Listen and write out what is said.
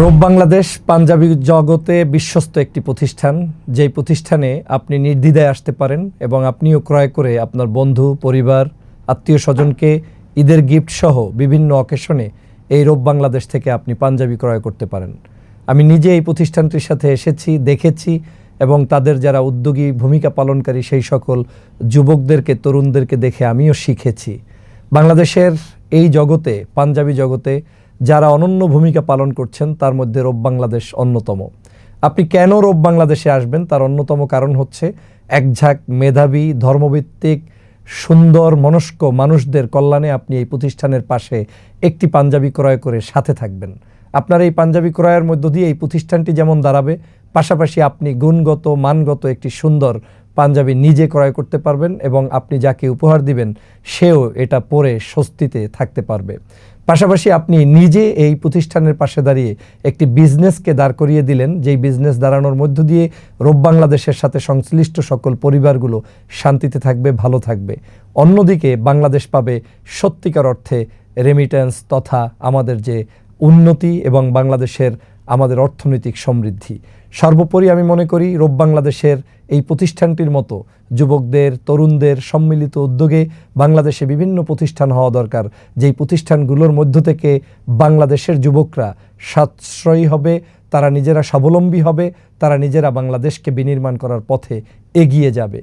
রূপ বাংলাদেশ পাঞ্জাবি জগতে বিশ্বস্ত একটি প্রতিষ্ঠান। যেই প্রতিষ্ঠানে আপনি নির্দ্বিধায় আসতে পারেন এবং আপনিও ক্রয় করে আপনার বন্ধু, পরিবার, আত্মীয় স্বজনকে ঈদের গিফট সহ বিভিন্ন অকেশনে এই রূপ বাংলাদেশ থেকে আপনি পাঞ্জাবি ক্রয় করতে পারেন। আমি নিজে এই প্রতিষ্ঠানটির সাথে এসেছি, দেখেছি এবং তাদের যারা উদ্যোগী ভূমিকা পালনকারী সেই সকল যুবকদেরকে, তরুণদেরকে দেখে আমিও শিখেছি। বাংলাদেশের এই জগতে, পাঞ্জাবি জগতে যারা অনন্য ভূমিকা পালন করছেন, তার মধ্যে রোব বাংলাদেশ অন্যতম। আপনি কেন রোব বাংলাদেশে আসবেন? তার অন্যতম কারণ হচ্ছে একঝাঁক মেধাবী, ধর্মভিত্তিক, সুন্দর, মনস্ক মানুষদের কল্যাণে আপনি এই প্রতিষ্ঠানের পাশে একটি পাঞ্জাবি ক্রয় করে সাথে থাকবেন। আপনার এই পাঞ্জাবি ক্রয়ের মধ্য দিয়ে এই প্রতিষ্ঠানটি যেমন দাঁড়াবে, পাশাপাশি আপনি গুণগত, মানগত একটি সুন্দর পাঞ্জাবি নিজে ক্রয় করতে পারবেন এবং আপনি যাকে উপহার দিবেন, সেও এটা পরে স্বস্তিতে থাকতে পারবে। পাশাপাশি আপনি নিজে এই প্রতিষ্ঠানের পাশে দাঁড়িয়ে একটি বিজনেসকে দাঁড় করিয়ে দিলেন, যেই বিজনেস দাঁড়ানোর মধ্য দিয়ে রোব বাংলাদেশের সাথে সংশ্লিষ্ট সকল পরিবারগুলো শান্তিতে থাকবে, ভালো থাকবে। অন্যদিকে বাংলাদেশ পাবে সত্যিকার অর্থে রেমিটেন্স তথা আমাদের যে উন্নতি এবং বাংলাদেশের আমাদের অর্থনৈতিক সমৃদ্ধি। সর্বোপরি আমি মনে করি রোব বাংলাদেশের এই প্রতিষ্ঠানটির মতো যুবকদের, তরুণদের সম্মিলিত উদ্যোগে বাংলাদেশে বিভিন্ন প্রতিষ্ঠান হওয়া দরকার। যেই প্রতিষ্ঠানগুলোর মধ্য থেকে বাংলাদেশের যুবকরা সাশ্রয়ী হবে, তারা নিজেরা স্বাবলম্বী হবে, তারা নিজেরা বাংলাদেশকে বিনির্মাণ করার পথে এগিয়ে যাবে।